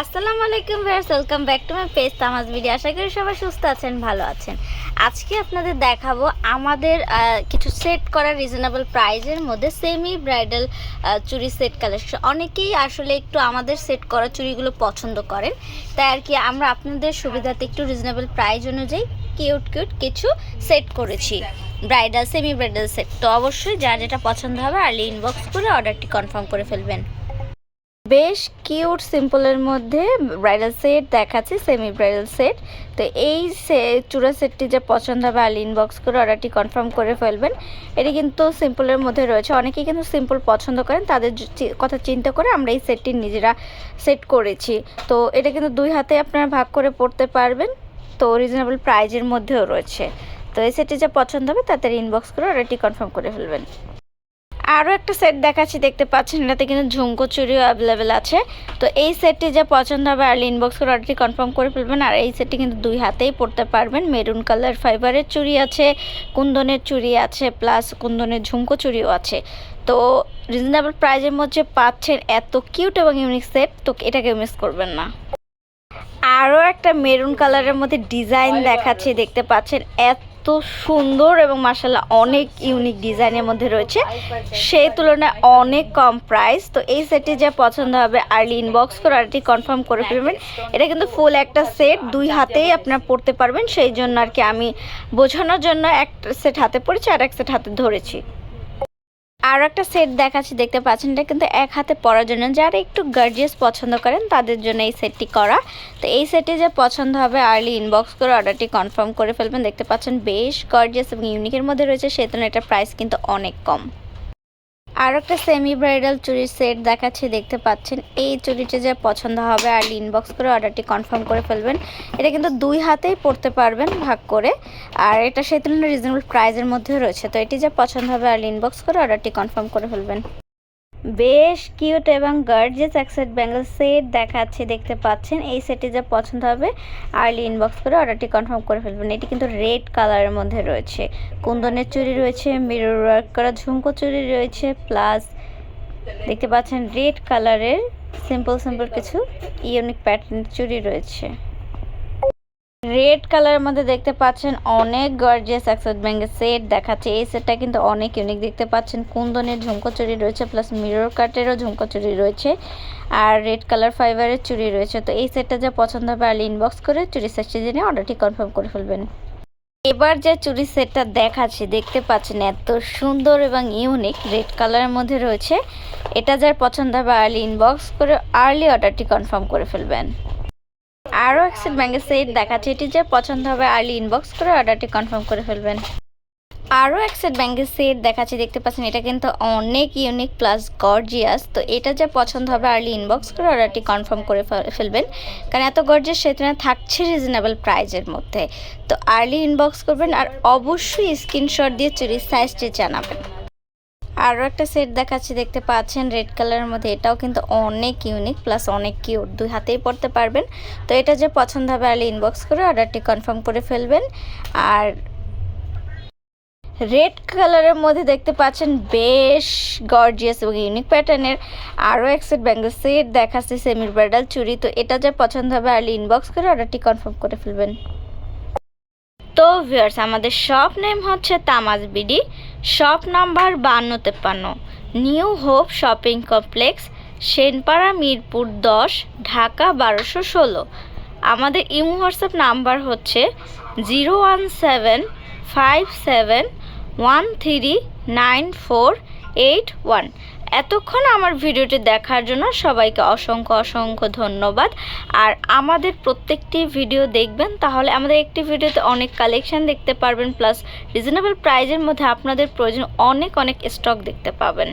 আসসালামু আলাইকুম viewers welcome back to my page তামাজ video আশা করি সবাই সুস্থ আছেন, ভালো আছেন। আজকে আপনাদের দেখাবো আমাদের কিছু সেট করা রিজনেবল প্রাইজের মধ্যে সেমি ব্রাইডাল চুড়ি সেট কালেকশন অনেকেই আসলে একটু আমাদের সেট করা চুরিগুলো পছন্দ করেন। তাই আর কি আমরা আপনাদের সুবিধাতে একটু রিজনেবল প্রাইজ অনুযায়ী কিউট কিউট কিছু সেট করেছি। ব্রাইডাল সেমি ব্রাইডাল সেট তো অবশ্যই যা যেটা পছন্দ হবে আর্লি ইনবক্স করে অর্ডারটি কনফার্ম করে ফেলবেন। বেশ কিউট সিম্পলের মধ্যে ব্রাইডাল সেট দেখাচ্ছে, সেমি ব্রাইডাল সেট। তো এই চূড়া সেটটি যে পছন্দ হবে আর ইনবক্স করে অর্ডারটি কনফার্ম করে ফেলবেন। এটি কিন্তু সিম্পলের মধ্যে রয়েছে। অনেকেই কিন্তু সিম্পল পছন্দ করেন, তাদের কথা চিন্তা করে আমরা এই সেটটি নিজেরা সেট করেছি। তো এটা কিন্তু দুই হাতে আপনারা ভাগ করে পড়তে পারবেন। তো রিজনেবল প্রাইজের মধ্যেও রয়েছে। তো এই সেটটি যে পছন্দ হবে, তাড়াতাড়ি ইনবক্স করে অর্ডারটি কনফার্ম করে ফেলবেন। আরও একটা সেট দেখাচ্ছি, দেখতে পাচ্ছেন এটাতে কিন্তু ঝুমকো চুড়িও অ্যাভেলেবেল আছে। তো এই সেটটি যে পছন্দ হবে, আর ইনবক্স করে অর্ডারটি কনফার্ম করে ফেলবেন। আর এই সেটটি কিন্তু দুই হাতেই পড়তে পারবেন। মেরুন কালার ফাইবারের চুড়ি আছে, কুন্দনের চুড়ি আছে প্লাস কুন্দনের ঝুমকো চুড়িও আছে। তো রিজনেবল প্রাইজের মধ্যে পাচ্ছেন এত কিউট এবং ইউনিক সেট তো এটাকে মিস করবেন না। আরও একটা মেরুন কালারের মধ্যে ডিজাইন দেখাচ্ছি, দেখতে পাচ্ছেন এত সুন্দর এবং মার্শাল্লাহ অনেক ইউনিক ডিজাইনের মধ্যে রয়েছে। সেই তুলনায় অনেক কম প্রাইস তো এই সেটটি যা পছন্দ হবে আর্লি ইনবক্স করে আরটি কনফার্ম করে ফেলবেন। এটা কিন্তু ফুল একটা সেট দুই হাতেই আপনার পড়তে পারবেন। সেই জন্য আর কি আমি বোঝানোর জন্য একটা সেট হাতে পড়েছি আর এক সেট হাতে ধরেছি। আর একটা সেট দেখাচ্ছি, দেখতে পাচ্ছেন, এটা কিন্তু এক হাতে পরার জন্য। যারা একটু গার্জিয়াস পছন্দ করেন, তাদের জন্য এই সেটটি করা। তো এই সেটে যে পছন্দ হবে আর্লি ইনবক্স করে অর্ডারটি কনফার্ম করে ফেলবেন। দেখতে পাচ্ছেন, বেশ গার্জিয়াস এবং ইউনিকের মধ্যে রয়েছে সেই জন্য এটার প্রাইস কিন্তু অনেক কম। আর একটা সেমি ব্রাইডাল চুরির সেট দেখাচ্ছি, দেখতে পাচ্ছেন। এই চুরিটি যে পছন্দ হবে, আর ইনবক্স করে অর্ডারটি কনফার্ম করে ফেলবেন। এটা কিন্তু দুই হাতেই পড়তে পারবেন, ভাগ করে। আর এটা সেই তুলনায় রিজনেবল প্রাইজের মধ্যে রয়েছে। তো এটি যে পছন্দ হবে, আর ইনবক্স করে অর্ডারটি কনফার্ম করে ফেলবেন। বেশ কিউট এবং গার্জিয়াস এক সেট ব্যাঙ্গল সেট দেখাচ্ছে, দেখতে পাচ্ছেন। এই সেটটি যা পছন্দ হবে আর্লি ইনবক্স করে অর্ডারটি কনফার্ম করে ফেলবেন। এটি কিন্তু রেড কালারের মধ্যে রয়েছে। কুন্দনের চুড়ি রয়েছে মিরর ওয়ার্ক করা ঝুমকো চুড়ি রয়েছে প্লাস দেখতে পাচ্ছেন রেড কালারের সিম্পল সিম্পল কিছু ইউনিক প্যাটার্নের চুড়ি রয়েছে। রেড কালারের মধ্যে দেখতে পাচ্ছেন অনেক গর্জিয়াস অ্যাক্সেস ব্যাঙ্গের সেট দেখাচ্ছে। এই সেটটা কিন্তু অনেক ইউনিক দেখতে পাচ্ছেন। কুন্দনের ঝুমকো চুরি রয়েছে প্লাস মিরর কাটেরও ঝুমকো চুরি রয়েছে আর রেড কালার ফাইবারের চুরি রয়েছে। তো এই সেটটা যা পছন্দ হবে আর ইনবক্স করে চুরি সেটটি জেনে অর্ডারটি কনফার্ম করে ফেলবেন। এবার যে চুড়ি সেটটা দেখাচ্ছি, দেখতে পাচ্ছেন এত সুন্দর এবং ইউনিক রেড কালারের মধ্যে রয়েছে। এটা যার পছন্দ হবে আর্লি ইনবক্স করে আর্লি অর্ডারটি কনফার্ম করে ফেলবেন। আরও সেট ব্যাঙ্গের সেট দেখাচ্ছে এটি যে পছন্দ হবে আর্লি ইনবক্স করে অর্ডারটি কনফার্ম করে ফেলবেন। আরও এক সেট ব্যাঙ্গের সেট দেখাচ্ছে দেখতে পাচ্ছেন এটা কিন্তু অনেক ইউনিক প্লাস গর্জিয়াস তো এটা যে পছন্দ হবে আর্লি ইনবক্স করে অর্ডারটি কনফার্ম করে ফেল- ফেলবেন। কারণ এত গর্জিয়াস সেটা থাকছে রিজনেবল প্রাইজের মধ্যে। তো আর্লি ইনবক্স করবেন আর অবশ্যই স্ক্রিনশট দিয়ে চুরির সাইজটি জানাবেন। আরও একটা সেট দেখাচ্ছি, দেখতে পাচ্ছেন রেড কালারের মধ্যে। এটাও কিন্তু অনেক ইউনিক প্লাস অনেক কিউট দুই হাতেই পড়তে পারবেন। তো এটা যে পছন্দ হবে আর্লি ইনবক্স করে অর্ডারটি কনফার্ম করে ফেলবেন। আর রেড কালারের মধ্যে দেখতে পাচ্ছেন বেশ গর্জিয়াস এবং ইউনিক প্যাটার্নের আরও এক সেট ব্যাঙ্গল সেট দেখাচ্ছে সেমির ব্রাইডাল চুড়ি। তো এটা যা পছন্দ হবে আর্লি ইনবক্স করে অর্ডারটি কনফার্ম করে ফেলবেন। তো ভিউয়ার্স আমাদের শপ নেম হচ্ছে তামাজ বিডি শপ নাম্বার বান্ন তেপ্পান্ন new hope shopping complex Senpara, Mirpur দশ, ঢাকা বারোশো ষোলো। আমাদের ইমো হোয়াটসঅ্যাপ নাম্বার হচ্ছে zero one seven five seven one three nine four eight one. এতক্ষণ আমার ভিডিওটি দেখার জন্য সবাইকে অসংখ্য অসংখ্য ধন্যবাদ। আর আমাদের প্রত্যেকটি ভিডিও দেখবেন, তাহলে আমাদের একটি ভিডিওতে অনেক কালেকশন দেখতে পারবেন, প্লাস রিজনেবল প্রাইজের মধ্যে আপনাদের প্রয়োজন অনেক অনেক স্টক দেখতে পাবেন।